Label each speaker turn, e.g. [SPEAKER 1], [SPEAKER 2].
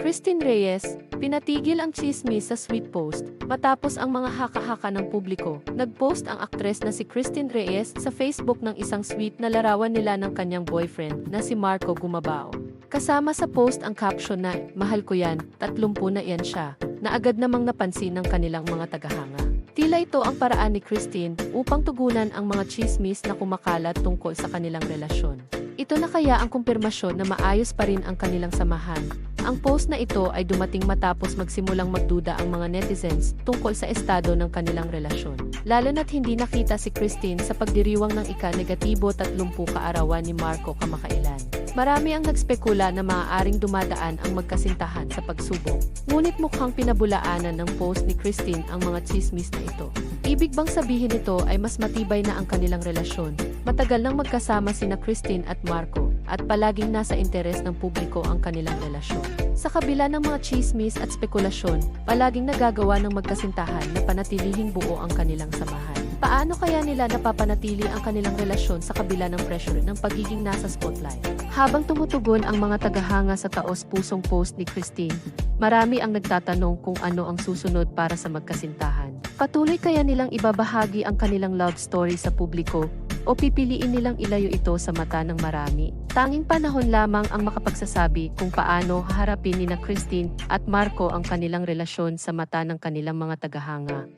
[SPEAKER 1] Christine Reyes, pinatigil ang chismis sa sweet post matapos ang mga haka-haka ng publiko. Nag-post ang aktres na si Christine Reyes sa Facebook ng isang sweet na larawan nila ng kanyang boyfriend na si Marco Gumabao. Kasama sa post ang caption na, Mahal ko yan, tatlumpu na yan siya, na agad namang napansin ng kanilang mga tagahanga. Tila ito ang paraan ni Christine upang tugunan ang mga chismis na kumakalat tungkol sa kanilang relasyon. Ito na kaya ang kumpirmasyon na maayos pa rin ang kanilang samahan. Ang post na ito ay dumating matapos magsimulang magduda ang mga netizens tungkol sa estado ng kanilang relasyon. Lalo na't hindi nakita si Christine sa pagdiriwang ng ika-negatibo 30 kaarawan ni Marco kamakailan. Marami ang nagspekula na maaaring dumadaan ang magkasintahan sa pagsubok. Ngunit mukhang pinabulaanan ng post ni Christine ang mga chismis na ito. Ibig bang sabihin nito ay mas matibay na ang kanilang relasyon? Matagal nang magkasama sina Christine at Marco at palaging nasa interes ng publiko ang kanilang relasyon. Sa kabila ng mga chismis at spekulasyon, palaging nagagawa ng magkasintahan na panatilihing buo ang kanilang samahan. Paano kaya nila napapanatili ang kanilang relasyon sa kabila ng pressure ng pagiging nasa spotlight? Habang tumutugon ang mga tagahanga sa taos-pusong post ni Christine, marami ang nagtatanong kung ano ang susunod para sa magkasintahan. Patuloy kaya nilang ibabahagi ang kanilang love story sa publiko o pipiliin nilang ilayo ito sa mata ng marami. Tanging panahon lamang ang makapagsasabi kung paano haharapin ni na Christine at Marco ang kanilang relasyon sa mata ng kanilang mga tagahanga.